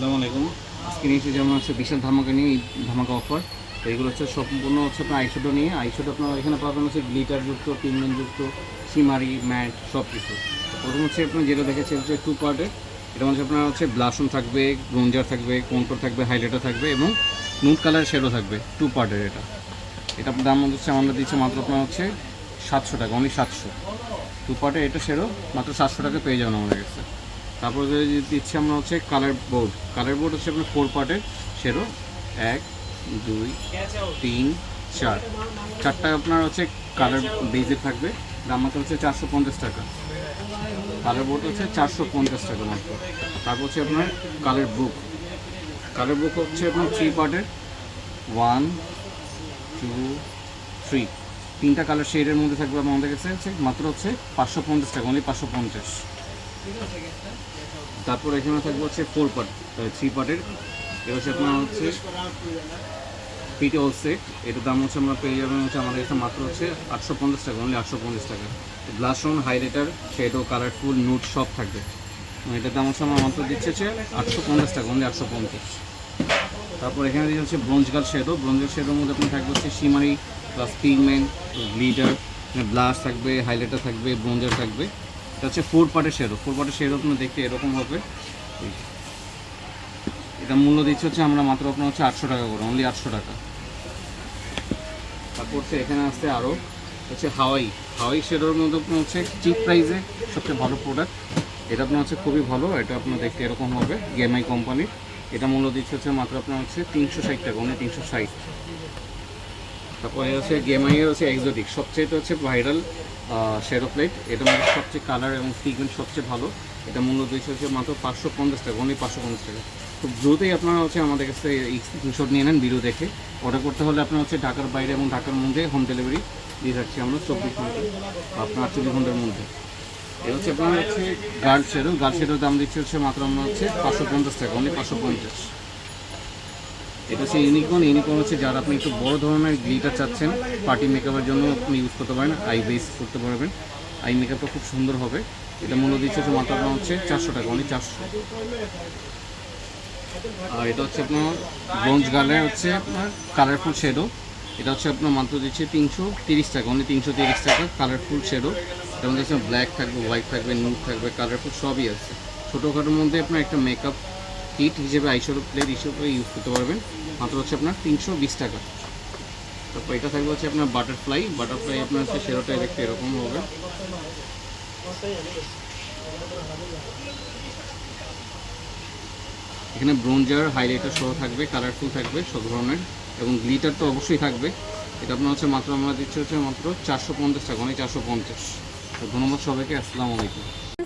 আসসালামু আলাইকুম। আজকে নিয়ে এসে যেমন হচ্ছে বিশাল ধামাকা নিয়ে, ধামাকা অফার তো এগুলো হচ্ছে সম্পূর্ণ হচ্ছে আপনার আইশ্যাডো নিয়ে। আইশ্যাডো আপনার এখানে পাবেন হচ্ছে গ্লিটার যুক্ত পিনমেন যুক্ত সিমারি ম্যাট সব কিছু প্রথম হচ্ছে আপনার যেটা দেখেছে হচ্ছে টু পার্টের এটা হচ্ছে আপনার হচ্ছে ব্লাশন থাকবে ব্রোঞ্জার থাকবে কন্ট্রোর থাকবে হাইলাইটার থাকবে এবং নুট কালার শেডও থাকবে টু পার্টের এটা। এটা আপনার দাম হচ্ছে, আমরা দিচ্ছি মাত্র আপনার হচ্ছে সাতশো টাকা অনলি সাতশো। টু পার্টের এটা শেডও মাত্র সাতশো টাকা পেয়ে যাবেন আমাদের কাছে। তারপরে দিচ্ছি আমরা হচ্ছে কালার বোর্ড কালার বোর্ড হচ্ছে আপনার ফোর পার্টের সেরো, এক, দুই, তিন, চার। চারটা আপনার হচ্ছে কালার বেজে থাকবে। দাম মাত্র হচ্ছে চারশো পঞ্চাশ টাকা। কালার বোর্ড হচ্ছে চারশো পঞ্চাশ টাকা মাত্র। তারপর হচ্ছে আপনার কালার বুক কালার বুক হচ্ছে আপনার থ্রি পার্টের ওয়ান টু থ্রি তিনটা কালার শেডের মধ্যে থাকবে আমাদের কাছে হচ্ছে মাত্র হচ্ছে পাঁচশো পঞ্চাশ টাকা অনলি পাঁচশো পঞ্চাশ। তারপর এখানে থাকবে হচ্ছে ফোর পার্ট থ্রি পার্টের এটা হচ্ছে আপনার হচ্ছে পিটি অল সেট এটার দাম হচ্ছে আমরা পেয়ে যাবেন হচ্ছে আমাদের কাছে মাত্র হচ্ছে আটশো পঞ্চাশ টাকা অনলি আটশো পঞ্চাশ টাকা। গ্লাস অন হাইলাইটার শেডও কালারফুল নুট সব থাকবে। এটার দাম হচ্ছে আমরা মাত্র দিচ্ছে হচ্ছে আটশো পঞ্চাশ টাকা অনলি আটশো পঞ্চাশ। তারপর এখানে দিয়ে হচ্ছে ব্রোঞ্জ গাল শেডও ব্রোঞ্জের শেডের মধ্যে আপনার থাকবে হচ্ছে shimmery plus pigment glitter blush থাকবে হাইলাইটার থাকবে ব্রোঞ্জার থাকবে। এটা হচ্ছে ফোর পার্টের শেডও ফোর পার্টের শেডও আপনার দেখতে এরকম হবে। এটা মূল্য দিচ্ছে হচ্ছে আমরা মাত্র আপনার হচ্ছে আটশো টাকা করে অনলি আটশো টাকা। তারপর হচ্ছে এখানে আসছে আরও হচ্ছে হাওয়াই। হাওয়াই শেডের মধ্যে আপনার হচ্ছে চিপ প্রাইসে সবচেয়ে ভালো প্রোডাক্ট এটা আপনার হচ্ছে খুবই ভালো, এটা আপনার দেখতে এরকম হবে গেমআই কোম্পানির এটা মূল্য দিচ্ছে হচ্ছে মাত্র আপনার হচ্ছে তিনশো ষাট টাকা অনলি তিনশো ষাট। তারপরে হচ্ছে গেমআইয়ের হচ্ছে এক্সোটিক সবচেয়ে হচ্ছে ভাইরাল শেডো প্লেট এটা মধ্যে সবচেয়ে কালার এবং পিগমেন্ট সবচেয়ে ভালো। এটা মূল্য দিচ্ছে হচ্ছে মাত্র পাঁচশো পঞ্চাশ টাকা অনলি পাঁচশো পঞ্চাশ টাকা। খুব দ্রুতই আপনারা হচ্ছে আমাদের কাছে স্ক্রিনশট নিয়ে নেন ভিডিও দেখে। অর্ডার করতে হলে আপনার হচ্ছে ঢাকার বাইরে এবং ঢাকার মধ্যে হোম ডেলিভারি দিয়ে থাকছি আমরা চব্বিশ ঘণ্টা, আপনার আটচল্লিশ ঘণ্টার মধ্যে। এটা হচ্ছে আপনার হচ্ছে গার্ড শেডো গার্ড শেডোর দাম দিচ্ছে হচ্ছে মাত্র আমরা হচ্ছে পাঁচশো পঞ্চাশ টাকা অনলি পাঁচশো পঞ্চাশ। এটা হচ্ছে ইউনিকর্ন ইউনিকর্ন হচ্ছে যারা আপনি একটু বড় ধরনের গ্লিটার চাচ্ছেন পার্টি মেকআপের জন্য আপনি ইউজ করতে পারেন আই বেস করতে পারবেন। আই মেকআপটা খুব সুন্দর হবে। এটা মূল্য দিচ্ছে হচ্ছে মাত্র আপনার হচ্ছে চারশো টাকা অনলি চারশো। আর এটা হচ্ছে আপনার ব্রোঞ্জ গালের হচ্ছে আপনার কালারফুল শেডো এটা হচ্ছে আপনার মাত্র দিচ্ছে তিনশো তিরিশ টাকা অনলি তিনশো তিরিশ টাকা কালারফুল শেডো মধ্যে হচ্ছে ব্ল্যাক থাকবে হোয়াইট থাকবে নুট থাকবে কালারফুল সবই আছে। ছোটোখাটোর মধ্যে আপনার একটা মেকআপ কিট হিসেবে আইশ্যাডো প্লেট হিসেবে ইউজ করতে পারবেন। মাত্র হচ্ছে আপনার তিনশো বিশ টাকা। তারপর এটা থাকবে হচ্ছে আপনার বাটারফ্লাই। বাটারফ্লাই আপনার হচ্ছে শেরোটা দেখতে এরকম হবে। এখানে ব্রোঞ্জার হাইলাইটার সহ থাকবে, কালারফুল থাকবে সব ধরনের। এবং গ্লিটার তো অবশ্যই থাকবে। এটা আপনার হচ্ছে মাত্র আমরা দিচ্ছি হচ্ছে মাত্র চারশো পঞ্চাশ টাকা অনেক চারশো পঞ্চাশ। ধন্যবাদ সবাইকে, আসসালামু আলাইকুম।